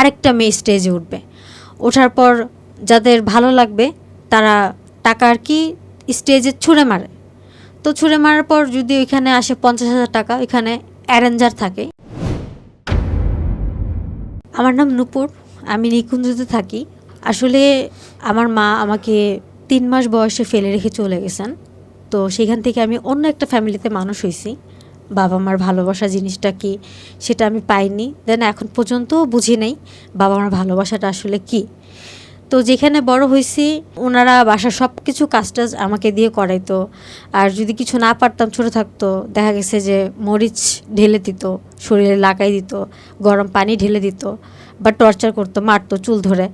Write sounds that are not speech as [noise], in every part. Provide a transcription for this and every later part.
আরেকটা মেয়ে স্টেজে উঠবে। ওঠার পর যাদের ভালো লাগবে, তারা টাকা আর কি স্টেজে ছুঁড়ে মারে। তো ছুঁড়ে মারার পর যদি ওইখানে আসে পঞ্চাশ হাজার টাকা, ওইখানে অ্যারেঞ্জার থাকে। আমার নাম নূপুর, আমি নিকুঞ্জতে থাকি। আসলে আমার মা আমাকে তিন মাস বয়সে ফেলে রেখে চলে গেছেন। তো সেখান থেকে আমি অন্য একটা ফ্যামিলিতে মানুষ হয়েছি। বাবা মার ভালোবাসা জিনিসটা কি সেটা আমি পাইনি। দেন এখন পর্যন্ত বুঝি নাই বাবা মার ভালোবাসাটা আসলে কি। তো যেখানে বড় হয়েছি ওনারা বাসার সব কিছু কাজটাজ আমাকে দিয়ে করাইতো। আর যদি কিছু না পারতাম, ছোটো থাকতো, দেখা গেছে যে মরিচ ঢেলে দিত, শরীরে লাগাই দিত, গরম পানি ঢেলে দিত বা টর্চার করতো, মারতো চুল ধরে।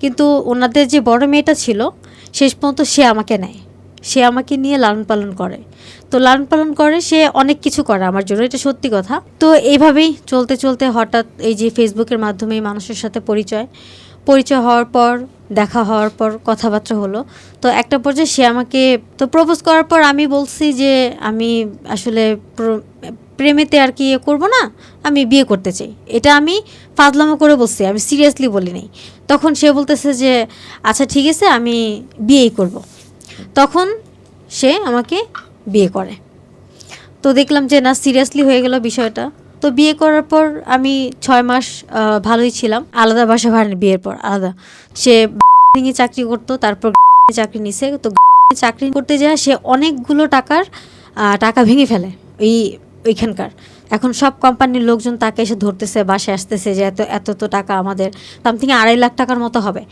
কিন্তু ওনাদের যে বড় মেয়েটা ছিল, শেষ পর্যন্ত সে আমাকে নেয়। সে আমাকে নিয়ে লালন পালন করে। তো লালন পালন করে, সে অনেক কিছু করে আমার জন্য, এটা সত্যি কথা। তো এইভাবেই চলতে চলতে হঠাৎ এই যে ফেসবুকের মাধ্যমে মানুষের সাথে পরিচয় পরিচয় হওয়ার পর, দেখা হওয়ার পর কথাবার্তা হলো। তো একটা পর্যায়ে সে আমাকে, তো প্রপোজ করার পর আমি বলছি যে, আমি আসলে প্রেমেতে আর কি ইয়ে করব না, আমি বিয়ে করতে চাই। এটা আমি ফাজলামো করে বলছি, আমি সিরিয়াসলি বলি নাই। তখন সে বলতেছে যে আচ্ছা ঠিক আছে, আমি বিয়েই করব। তখন সে আমাকে বিয়ে করে। তো দেখলাম যে, না সিরিয়াসলি হয়ে গেল বিষয়টা। তো বিয়ে করার পর আমি ছয় মাস ভালোই ছিলাম। আলাদা বাসা ভাড়া বিয়ের পর, আলাদা। সে [laughs] চাকরি করতো, তারপর [laughs] চাকরি নিছে। তো [laughs] চাকরি করতে যায়, সে অনেকগুলো টাকার টাকা ভেঙে ফেলে এই ওইখানকার। এখন সব কোম্পানির লোকজন তাকে এসে ধরতেছে বাসে আসতেছে যে এত এত তো টাকা আমাদের সামথিং আড়াই লাখ টাকার মতো হবে।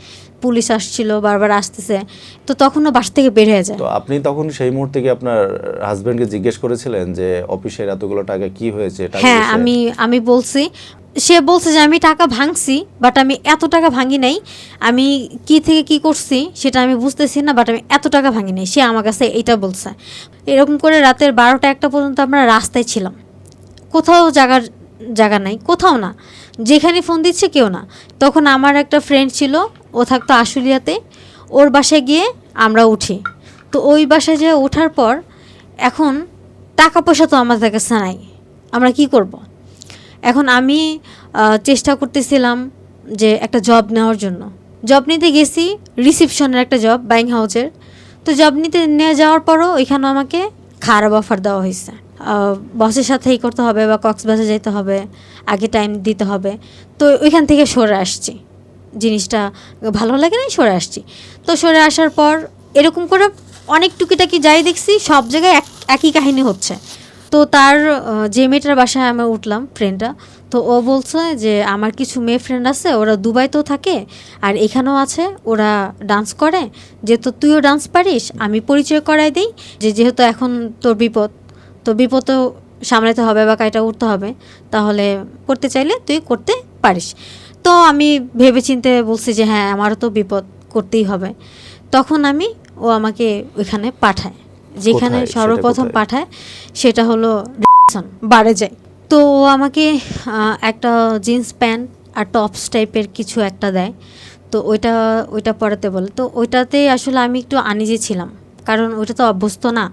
পুলিশ আসছিল বারবার আসতেছে তো তখনও বাস থেকে বের হয়ে যায়। তো আপনি তখন সেই মুহূর্তে কি আপনার হাজবেন্ডকে জিজ্ঞেস করেছিলেন যে অফিসের এতগুলো টাকা কি হয়েছে হ্যাঁ আমি আমি বলছি সে বলছে যে আমি টাকা ভাঙছি বাট আমি এত টাকা ভাঙি নাই। আমি কি থেকে কি করছি সেটা আমি বুঝতেছি না বাট আমি এত টাকা ভাঙি নাই সে আমার কাছে এইটা বলছে। এরকম করে রাতের বারোটা একটা পর্যন্ত আমরা রাস্তায় ছিলাম। কোথাও জায়গার জায়গা নাই, কোথাও না। যেখানে ফোন দিচ্ছে কেউ না। তখন আমার একটা ফ্রেন্ড ছিল, ও থাকতো আশুলিয়াতে, ওর বাসায় গিয়ে আমরা উঠি। তো ওই বাসায় যে ওঠার পর এখন টাকা পয়সা তো আমাদের কাছে নাই, আমরা কি করব। এখন আমি চেষ্টা করতেছিলাম যে একটা জব নেওয়ার জন্য। জব নিতে গেছি রিসিপশনের একটা জব বাইং হাউসের তো জব নিতে নিয়ে যাওয়ার পরও ওইখানে আমাকে খারাপ অফার দেওয়া হয়েছে বসের সাথে এই করতে হবে বা কক্সবাজার যেতে হবে, আগে টাইম দিতে হবে। তো ওইখান থেকে সরে আসছি। জিনিসটা ভালো লাগে না সরে আসছি। তো সরে আসার পর এরকম করে অনেক টুকিটাকি যাই দেখছি, সব জায়গায় এক, একই কাহিনী হচ্ছে। তো তার যে মেয়েটার বাসায় আমি উঠলাম ফ্রেন্ডটা তো ও বলছে যে, আমার কিছু মেয়ে ফ্রেন্ড আছে, ওরা দুবাইতেও থাকে, আর এখানেও আছে, ওরা ডান্স করে। যেহেতু তুইও ডান্স পারিস, আমি পরিচয় করাই দিই। যে যেহেতু এখন তোর বিপদ তো বিপদও সামলাতে হবে বা কাইটা উঠতে হবে তাহলে করতে চাইলে তুই করতে পারিস। তো আমি ভেবে চিনতে বলছি যে হ্যাঁ আমারও তো বিপদ করতেই হবে। তখন আমি ও আমাকে ওইখানে পাঠায়। যেখানে সর্বপ্রথম পাঠায় সেটা হলো বারে যায় তো ও আমাকে একটা জিন্স প্যান্ট আর টপস টাইপের কিছু একটা দেয়। তো ওইটা ওইটা পরাতে বলে। তো ওইটাতে আসলে আমি একটু আনিজে ছিলাম। কারণ ওইটা তো অভ্যস্ত না।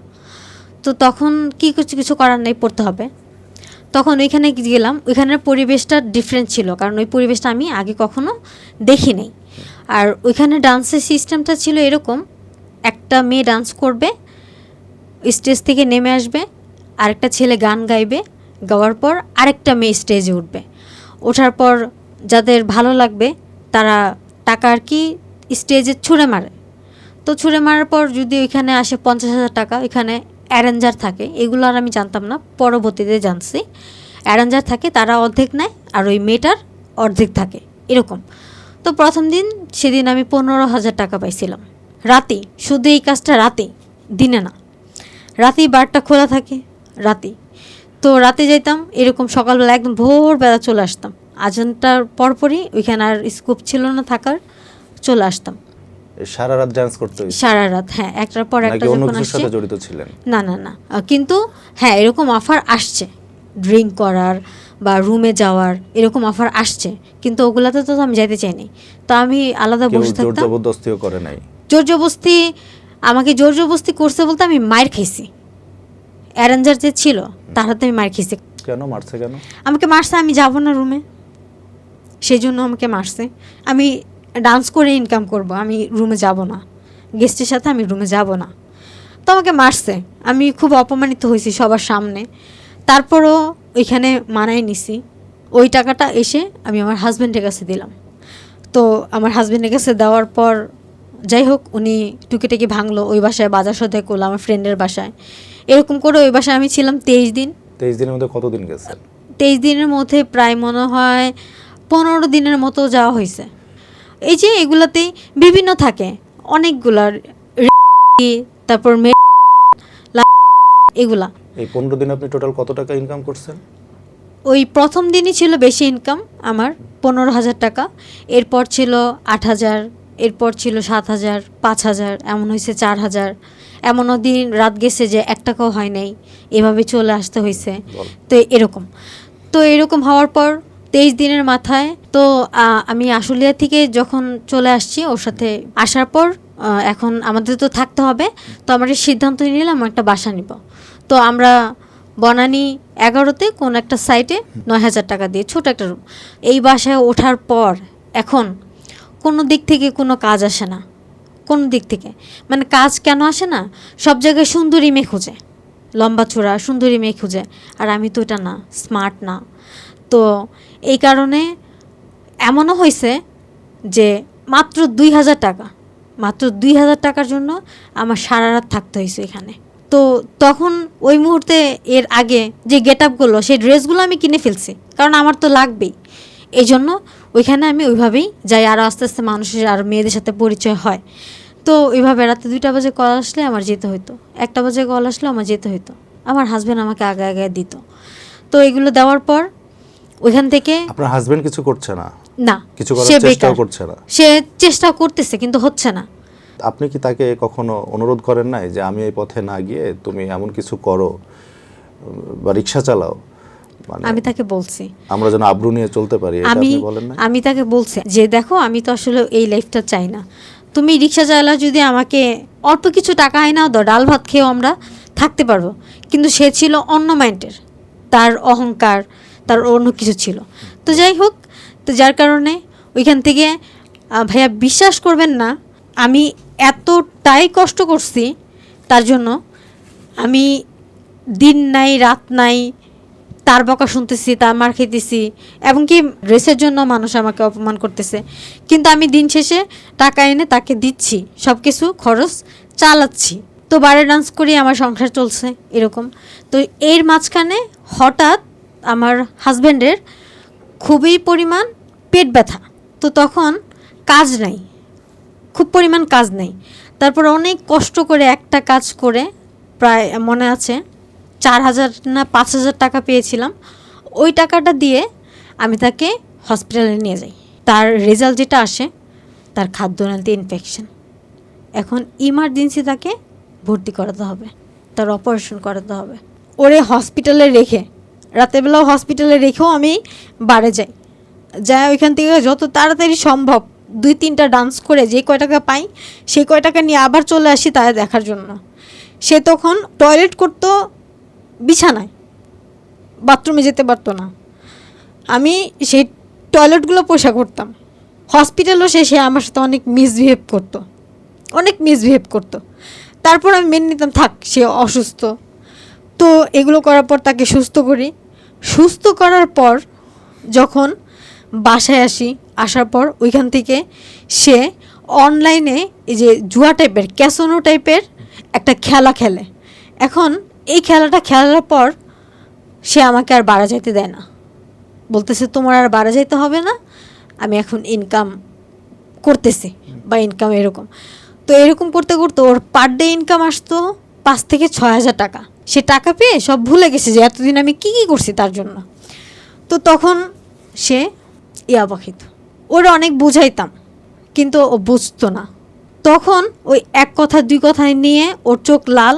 তো তখন কি কিছু কিছু করার নেই, পড়তে হবে। তখন ওইখানে গেলাম, ওইখানের পরিবেশটা ডিফারেন্ট ছিল, কারণ ওই পরিবেশটা আমি আগে কখনো দেখি নাই। আর ওইখানে ডান্সের সিস্টেমটা ছিল এরকম, একটা মেয়ে ডান্স করবে স্টেজ থেকে নেমে আসবে, আরেকটা ছেলে গান গাইবে, গাওয়ার পর আরেকটা মেয়ে স্টেজে উঠবে। ওঠার পর যাদের ভালো লাগবে, তারা টাকা আর কি স্টেজে ছুঁড়ে মারে। তো ছুঁড়ে মারার পর যদি ওইখানে আসে পঞ্চাশ হাজার টাকা, ওইখানে অ্যারেঞ্জার থাকে, এগুলো আর আমি জানতাম না, পরবর্তীতে জানছি। অ্যারেঞ্জার থাকে, তারা অর্ধেক নেয় আর ওই মেয়েটার অর্ধেক থাকে, এরকম। তো প্রথম দিন, সেদিন আমি পনেরো হাজার টাকা পাইছিলাম। রাতে শুধু এই কাজটা রাতে দিনে না। রাতেই বারটা খোলা থাকে রাতে তো রাতে যাইতাম, এরকম সকালবেলা একদম ভোরবেলা চলে আসতাম। আজানটার পরপরই ওইখানে আর স্কোপ ছিল না থাকার, চলে আসতাম। সারা রাত ডান্স করতে হয়েছে সারা রাত হ্যাঁ একটার পর একটা যখন আসছে সাথে জড়িত ছিলেন? না না না। কিন্তু হ্যাঁ এরকম অফার আসছে। ড্রিঙ্ক করার বা রুমে যাওয়ার এরকম অফার আসছে। কিন্তু ওগুলাতে তো আমি যাইতে চাইনি তো আমি আলাদা বসে জোর থাকতাম। জবরদস্তিও করে নাই। জোর জবস্তি আমাকে জোর জবস্তি করছে বলতে আমি মায়ের খাইছি। অ্যারেঞ্জার যে ছিল তার হাতে আমি মায়ের খাইছি। কেন মারছে কেন? আমাকে মারছে আমি যাব না রুমে সেই জন্য আমাকে মারছে। আমি ডান্স করে ইনকাম করব আমি রুমে যাব না। গেস্টের সাথে আমি রুমে যাব না। তো আমাকে মারছে। আমি খুব অপমানিত হয়েছি সবার সামনে। তারপরও ওইখানে মানায় নিছি। ওই টাকাটা এসে আমি আমার হাজব্যান্ডের কাছে দিলাম। তো আমার হাজব্যান্ডের কাছে দেওয়ার পর যাই হোক উনি টুকিটাকি ভাঙলো। ওই বাসায় বাজার সদাই করল আমার ফ্রেন্ডের বাসায়। এরকম করে ওই বাসায় আমি ছিলাম তেইশ দিন। তেইশ দিনের মধ্যে কতদিন গেছেন? তেইশ দিনের মধ্যে প্রায় মনে হয় পনেরো দিনের মতো যাওয়া হয়েছে। এই যে এগুলাতেই বিভিন্ন থাকে। অনেকগুলার তারপর এগুলা। এই পনেরো দিনে আপনি টোটাল কত টাকা ইনকাম করছেন? ওই প্রথম দিনই ছিল বেশি ইনকাম আমার পনেরো হাজার টাকা। এরপর ছিল আট হাজার এরপর ছিল সাত হাজার পাঁচ হাজার এমন হয়েছে চার হাজার। এমনও দিন রাত গেছে যে এক টাকাও হয় নাই। এভাবে চলে আসতে হয়েছে তো এরকম। তো এরকম হওয়ার পর তেইশ দিনের মাথায়। তো আমি আশুলিয়া থেকে যখন চলে আসছি ওর সাথে আসার পর এখন আমাদের তো থাকতে হবে। তো আমরা সিদ্ধান্ত নিলাম একটা বাসা নিব। তো আমরা বনানি এগারোতে কোন একটা সাইটে নয় হাজার টাকা দিয়ে ছোট একটা রুম এই বাসায় ওঠার পর এখন কোনো দিক থেকে কোনো কাজ আসে না। কোনো দিক থেকে। মানে কাজ কেন আসে না? সব জায়গায় সুন্দরী মেয়ে খুঁজে। লম্বা চূড়া, সুন্দরী মেয়ে খুঁজে। আর আমি তো এটা না স্মার্ট না। তো এই কারণে এমনও হয়েছে যে মাত্র দুই হাজার টাকা, মাত্র দুই হাজার টাকার জন্য আমার সারা রাত থাকতে হয়েছে এখানে। তো তখন ওই মুহূর্তে এর আগে যে গেট আপগুলো সেই ড্রেসগুলো আমি কিনে ফেলছি, কারণ আমার তো লাগবেই। এই জন্য ওইখানে আমি ওইভাবেই যাই আরও আস্তে আস্তে মানুষের, আর মেয়েদের সাথে পরিচয় হয়। তো ওইভাবে রাতে দুইটা বাজে কল আসলে আমার যেতে হতো একটা বাজে কল আসলে আমার যেতে হতো আমার হাজব্যান্ড আমাকে আগে আগে দিত। তো এগুলো দেওয়ার পর ওইখান থেকে আপনার হাজবেন্ড কিছু করছে না? না কিছু করার সে চেষ্টাও করছে না। সে চেষ্টা করতেছে কিন্তু হচ্ছে না। আপনি কি তাকে কখনো অনুরোধ করেন নাই যে আমি এই পথে না গিয়ে তুমি এমন কিছু করো বা রিক্সা চালাও? মানে আমি তাকে বলছি। আমরা যেন আব্রু নিয়ে চলতে পারি আমি আমি তাকে বলছি যে দেখো আমি তো আসলে এই লাইফটা চাই না। তুমি রিক্সা চালা যদি আমাকে অল্প কিছু টাকা আয় নাও দাও ডাল ভাত খেয়েও আমরা থাকতে পারব। কিন্তু সে ছিল অন্য মাইন্ডের তার অহংকার তার অন্য কিছু ছিল। তো যাই হোক, তো যার কারণে ওইখান থেকে ভাইয়া বিশ্বাস করবেন না, আমি এতটাই কষ্ট করছি, তার জন্য আমি দিন নাই, রাত নাই, তার বকা শুনতেছি, তার মার খেতেছি এবং কি ড্রেসের জন্য মানুষ আমাকে অপমান করতেছে। কিন্তু আমি দিন শেষে টাকা এনে তাকে দিচ্ছি সব কিছু খরচ চালাচ্ছি। তো বারে ডান্স করি, আমার সংসার চলছে, এরকম। তো এর মাঝখানে হঠাৎ আমার হাজব্যান্ডের খুবই পরিমাণ পেট ব্যথা। তো তখন কাজ নাই, খুব পরিমাণ কাজ নেই। তারপর অনেক কষ্ট করে একটা কাজ করে প্রায় মনে আছে চার হাজার না পাঁচ হাজার টাকা পেয়েছিলাম। ওই টাকাটা দিয়ে আমি তাকে হসপিটালে নিয়ে যাই। তার রেজাল্ট যেটা আসে, তার খাদ্যনালীতে ইনফেকশন এখন ইমার্জেন্সি তাকে ভর্তি করাতে হবে, তার অপারেশন করাতে হবে। ওরে হসপিটালে রেখে রাতেরবেলাও হসপিটালে রেখেও আমি বাড়ে যাই। যাই ওইখান থেকে যত তাড়াতাড়ি সম্ভব দুই তিনটা ডান্স করে যে কয় টাকা পাই সেই কয় টাকা নিয়ে আবার চলে আসি তাদের দেখার জন্য। সে তখন টয়লেট করতো বিছানায় বাথরুমে যেতে পারতো না। আমি সেই টয়লেটগুলো পোষা করতাম। হসপিটালও সে সে আমার সাথে অনেক মিসবিহেভ করতো। অনেক মিসবিহেভ করতো। তারপর আমি মেনে নিতাম, থাক সে অসুস্থ। তো এগুলো করার পর তাকে সুস্থ করি। সুস্থ করার পর যখন বাসায় আসি, আসার পর ওইখান থেকে সে অনলাইনে এই যে জুয়া টাইপের ক্যাসোনো টাইপের একটা খেলা খেলে। এখন এই খেলাটা খেলার পর সে আমাকে আর বাড়া যাইতে দেয় না। বলতেছে, তোমার আর বাড়া যাইতে হবে না, আমি এখন ইনকাম করতেছি বা ইনকাম এরকম। তো এরকম করতে করতে ওর পার ডে ইনকাম আসতো পাঁচ থেকে ছয় হাজার টাকা। সে টাকা পেয়ে সব ভুলে গেছে যে এতদিন আমি কী কী করছি তার জন্য। তো তখন সে ইয়াবা খেত ওরা অনেক বুঝাইতাম, কিন্তু ও বুঝতো না। তখন ওই এক কথা দুই কথায় নিয়ে ওর চোখ লাল,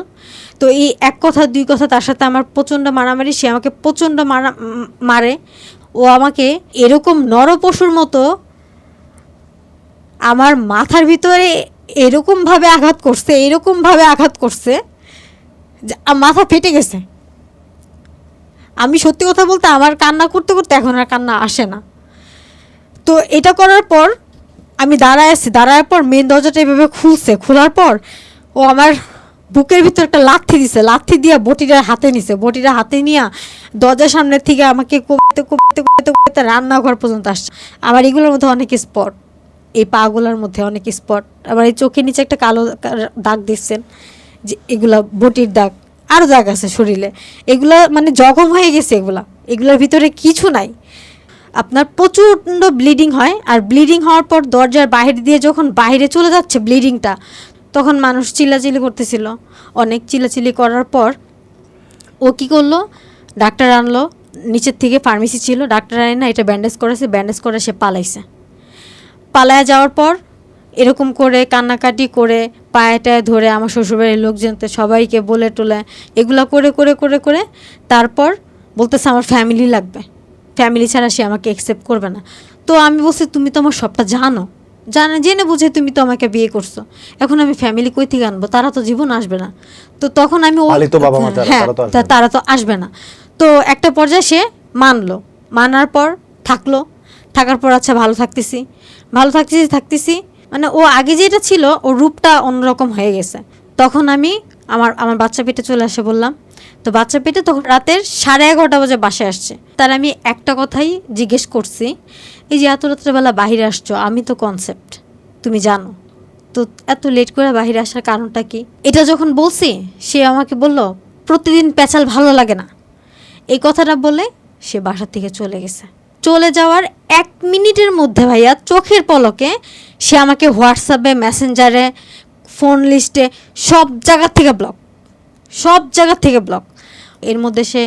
তো এই এক কথা দুই কথা তার সাথে আমার প্রচণ্ড মারামারি, সে আমাকে প্রচণ্ড মারা, মারে। ও আমাকে এরকম নরপশুর মতো আমার মাথার ভিতরে এরকমভাবে আঘাত করছে, এরকমভাবে আঘাত করছে মাথা ফেটে গেছে। আমি সত্যি কথা বলতে আমার কান্না করতে করতে এখন আর কান্না আসে না। তো এটা করার পর আমি দাঁড়ায় আছি। দাঁড়ানোর পর মেন দরজাটা এভাবে খুলছে। খোলার পর ও আমার বুকের ভিতর একটা লাথি দিছে। লাথি দিয়ে বটিটা হাতে নিছে। বটিটা হাতে নিয়ে দরজার সামনের থেকে আমাকে কমতে কমতে কমতে কমতে রান্নাঘর পর্যন্ত আসছে। আমার এগুলোর মধ্যে অনেক স্পট এই পাগুলোর মধ্যে অনেক স্পট আবার এই চোখের নিচে একটা কালো দাগ দেখছেন। যে এগুলা বটির দাগ আরও দাগ আছে শরীরে। এগুলা মানে জখম হয়ে গেছে এগুলা। এগুলোর ভিতরে কিছু নাই। আপনার প্রচণ্ড ব্লিডিং হয় আর ব্লিডিং হওয়ার পর দরজার বাইরে দিয়ে যখন বাইরে চলে যাচ্ছে ব্লিডিংটা তখন মানুষ চিল্লাচিল্লি করতেছিল। অনেক চিল্লাচিল্লি করার পর ও কি করল? ডাক্তার আনলো, নিচের থেকে ফার্মেসি ছিল। ডাক্তার আনে না এটা ব্যান্ডেজ করেছে ব্যান্ডেজ করে সে পালাইছে। পালায়া যাওয়ার পর এরকম করে কান্নাকাটি করে পায়েটায় ধরে আমার শ্বশুরবাড়ির লোকজনতে সবাইকে বলে টোলে এগুলা করে করে করে করে তারপর বলতেছে আমার ফ্যামিলি লাগবে। ফ্যামিলি ছাড়া সে আমাকে অ্যাকসেপ্ট করবে না। তো আমি বলছি তুমি তো আমার সবটা জানো। জানা জেনে বুঝে তুমি তো আমাকে বিয়ে করছ। এখন আমি ফ্যামিলি কই থেকে আনব? তারা তো জীবন আসবে না। তো তখন আমি হ্যাঁ তারা তো আসবে না। তো একটা পর্যায়ে সে মানলো। মানার পর থাকল। থাকার পর আচ্ছা ভালো থাকতেছি। ভালো থাকতেছি থাকতেছি। মানে ও আগে যেটা ছিল, ও রূপটা অন্যরকম হয়ে গেছে। তখন আমি আমার আমার বাচ্চা পেটে চলে আসে বললাম, তো বাচ্চা পেটে তখন রাতের সাড়ে এগারোটা বাজে বাসায় আসছে। তার আমি একটা কথাই জিজ্ঞেস করছি, এই যে এত রাত্রেবেলা বাহিরে আসছো, আমি তো কনসেপ্ট তুমি জানো। তো এত লেট করে বাহিরে আসার কারণটা কি? এটা যখন বলছি, সে আমাকে বলল, প্রতিদিন প্যাচাল ভালো লাগে না। এই কথাটা বলে সে বাসা থেকে চলে গেছে। চলে যাওয়ার এক মিনিটের মধ্যে ভাইয়া চোখের পলকে সে আমাকে হোয়াটসঅ্যাপে, মেসেঞ্জারে, ফোন লিস্টে সব জায়গার থেকে ব্লক সব জায়গার থেকে ব্লক এর মধ্যে সে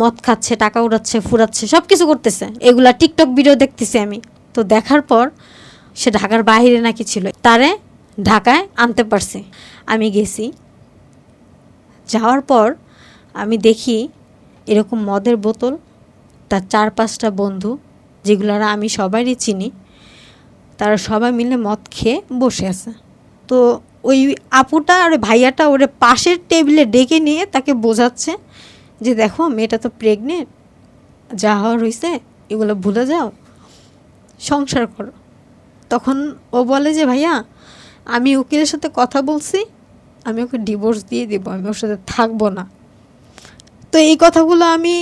মদ খাচ্ছে, টাকা উড়াচ্ছে, ফুরাচ্ছে সব কিছু করতেছে। এগুলা টিকটক ভিডিও দেখতেছি আমি। তো দেখার পর সে ঢাকার বাইরে নাকি ছিল। তারে ঢাকায় আনতে পারছি। আমি গেছি। যাওয়ার পর আমি দেখি এরকম মদের বোতল তার চার পাঁচটা বন্ধু, যেগুলারা আমি সবারই চিনি, তারা সবাই মিলে মদ খেয়ে বসে আছে। তো ওই আপুটা আর ভাইয়াটা ওরে পাশের টেবিলে ডেকে নিয়ে তাকে বোঝাচ্ছে যে, দেখো, মেয়েটা তো প্রেগনেন্ট যা হওয়ার হয়েছে এগুলো ভুলে যাও, সংসার করো। তখন ও বলে যে, ভাইয়া, আমি উকিলের সাথে কথা বলছি, আমি ওকে ডিভোর্স দিয়ে দেবো, আমি ওর সাথে থাকব না। তো এই কথাগুলো আমি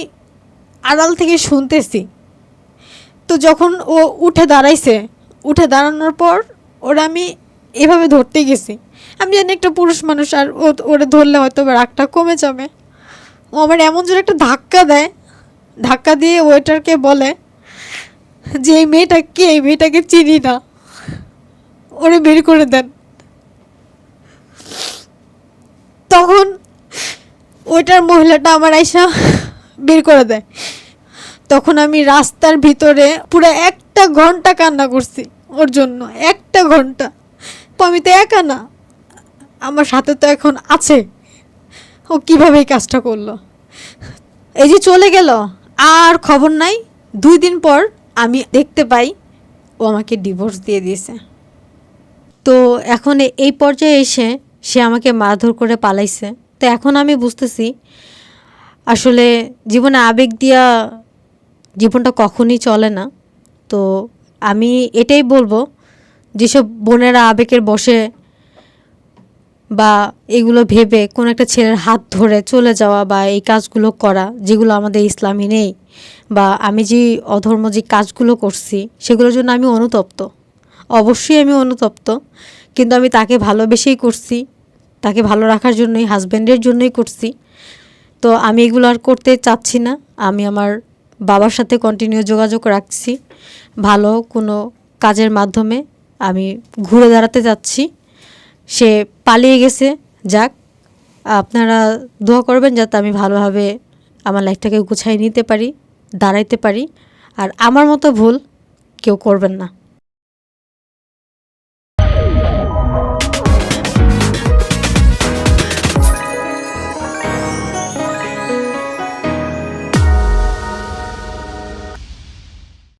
আড়াল থেকে শুনতেছি। তো যখন ও উঠে দাঁড়াইছে, উঠে দাঁড়ানোর পর ওরা আমি এভাবে ধরতে গেছি। আমি জানি একটা পুরুষ মানুষ আর ও ওরা ধরলে হয়তো রাগটা কমে যাবে। ও আমার এমন জোরে একটা ধাক্কা দেয়। ধাক্কা দিয়ে ওয়েটারকে বলে, যে এই মেয়েটা কে? এই মেয়েটাকে চিনি না। ওরে বের করে দেন। তখন ওইটার মহিলাটা আমার আইসা বের করে দেয়। তখন আমি রাস্তার ভিতরে পুরো একটা ঘণ্টা কান্না করছি ওর জন্য, একটা ঘণ্টা। আমি তো একা না, আমার সাথে তো এখন আছে। ও কীভাবে এই কাজটা করল? এই যে চলে গেল, আর খবর নাই। দুই দিন পর আমি দেখতে পাই ও আমাকে ডিভোর্স দিয়ে দিয়েছে। তো এখন এই পর্যায়ে এসে সে আমাকে মারধর করে পালাইছে। তো এখন আমি বুঝতেছি আসলে জীবনে আবেগ দিয়া জীবনটা কখনই চলে না। তো আমি এটাই বলব, যেসব বোনেরা আবেগের বসে বা এগুলো ভেবে কোনো একটা ছেলের হাত ধরে চলে যাওয়া বা এই কাজগুলো করা, যেগুলো আমাদের ইসলামী নেই বা আমি যে অধর্ম যে কাজগুলো করছি, সেগুলোর জন্য আমি অনুতপ্ত। অবশ্যই আমি অনুতপ্ত, কিন্তু আমি তাকে ভালোবেসেই করছি, তাকে ভালো রাখার জন্যই হাজব্যান্ডের জন্যই করছি। তো আমি এগুলো আর করতে চাচ্ছি না। আমি আমার বাবার সাথে কন্টিনিউ যোগাযোগ রাখছি। ভালো কোনো কাজের মাধ্যমে আমি ঘুরে দাঁড়াতে যাচ্ছি সে পালিয়ে গেছে। যাক, আপনারা দোয়া করবেন যাতে আমি ভালোভাবে আমার লাইফটাকে গুছাই নিতে পারি, দাঁড়াইতে পারি। আর আমার মতো ভুল কেউ করবেন না।